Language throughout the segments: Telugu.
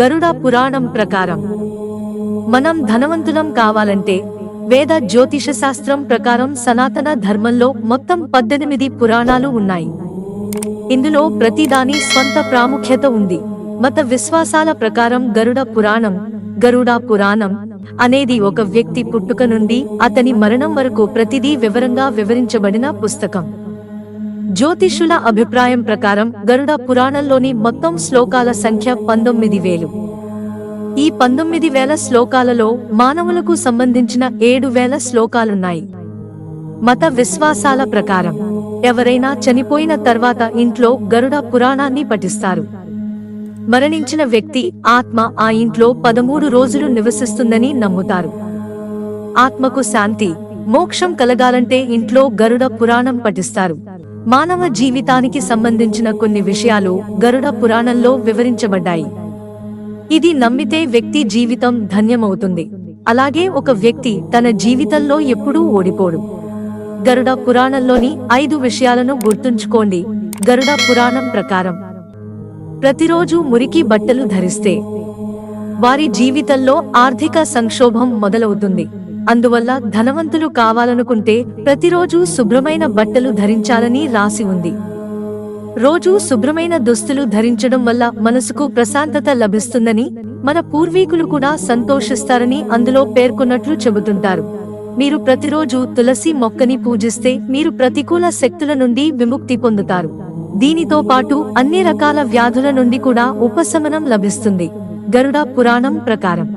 గరుడ పురాణం ప్రకారం. మనం ధనవంతులం కావాలంటే వేద జ్యోతిష శాస్త్రం ప్రకారం సనాతన ధర్మంలో మొత్తం పద్దెనిమిది పురాణాలు ఉన్నాయి. ఇందులో ప్రతిదాని స్వంత ప్రాముఖ్యత ఉంది. మత విశ్వాసాల ప్రకారం గరుడ పురాణం గరుడ పురాణం అనేది ఒక వ్యక్తి పుట్టుక నుండి అతని మరణం వరకు ప్రతిదీ వివరంగా వివరించబడిన పుస్తకం. జ్యోతిషుల అభిప్రాయం ప్రకారం గరుడ పురాణంలోని మొత్తం శ్లోకాల సంఖ్య పంతొమ్మిది వేలు. ఈ పంతొమ్మిది వేల శ్లోకాలలో మానవులకు సంబంధించిన ఏడు వేల శ్లోకాలున్నాయి. మత విశ్వాసాల ప్రకారం ఎవరైనా చనిపోయిన తర్వాత ఇంట్లో గరుడ పురాణాన్ని పఠిస్తారు. మరణించిన వ్యక్తి ఆత్మ ఆ ఇంట్లో పదమూడు రోజులు నివసిస్తుందని నమ్ముతారు. ఆత్మకు శాంతి మోక్షం కలగాలంటే ఇంట్లో గరుడ పురాణం పఠిస్తారు. మానవ జీవితానికి సంబంధించిన కొన్ని విషయాలు గరుడ పురాణంలో వివరించబడ్డాయి. ఇది నమ్మితే వ్యక్తి జీవితం ధన్యమవుతుంది. అలాగే ఒక వ్యక్తి తన జీవితంలో ఎప్పుడూ ఓడిపోడు. గరుడ పురాణంలోని ఐదు విషయాలను గుర్తుంచుకోండి. గరుడ పురాణం ప్రకారం ప్రతిరోజు మురికి బట్టలు ధరిస్తే వారి జీవితంలో ఆర్థిక సంక్షోభం మొదలవుతుంది. అందువల్ల ధనవంతులు కావాలనుకుంటే ప్రతిరోజు శుభ్రమైన బట్టలు ధరించాలని రాసి ఉంది. రోజూ శుభ్రమైన దుస్తులు ధరించడం వల్ల మనసుకు ప్రశాంతత లభిస్తుందని మన పూర్వీకులు కూడా సంతోషిస్తారని అందులో పేర్కొన్నట్లు చెబుతుంటారు. మీరు ప్రతిరోజు తులసి మొక్కని పూజిస్తే మీరు ప్రతికూల శక్తుల నుండి విముక్తి పొందుతారు. దీనితో పాటు అన్ని రకాల వ్యాధుల నుండి కూడా ఉపశమనం లభిస్తుంది. గరుడ పురాణం ప్రకారం.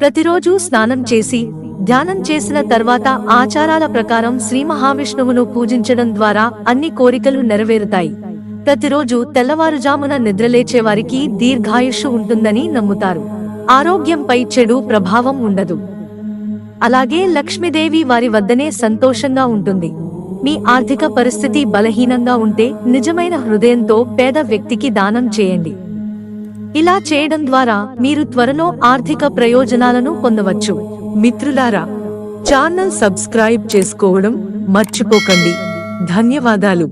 ప్రతిరోజు స్నానం చేసి ధ్యానం చేసిన తర్వాత ఆచారాల ప్రకారం శ్రీ మహావిష్ణువును పూజించడం ద్వారా అన్ని కోరికలు నెరవేరుతాయి. ప్రతిరోజు తెల్లవారుజామున నిద్రలేచే వారికి దీర్ఘాయుషు ఉంటుందని నమ్ముతారు. ఆరోగ్యంపై చెడు ప్రభావం ఉండదు. అలాగే లక్ష్మీదేవి వారి వద్దనే సంతోషంగా ఉంటుంది. మీ ఆర్థిక పరిస్థితి బలహీనంగా ఉంటే నిజమైన హృదయంతో పేద వ్యక్తికి దానం చేయండి. ఇలా చేయడం ద్వారా మీరు త్వరలో ఆర్థిక ప్రయోజనాలను పొందవచ్చు. మిత్రులారా ఛానల్ సబ్స్క్రైబ్ చేసుకోవడం మర్చిపోకండి. ధన్యవాదాలు.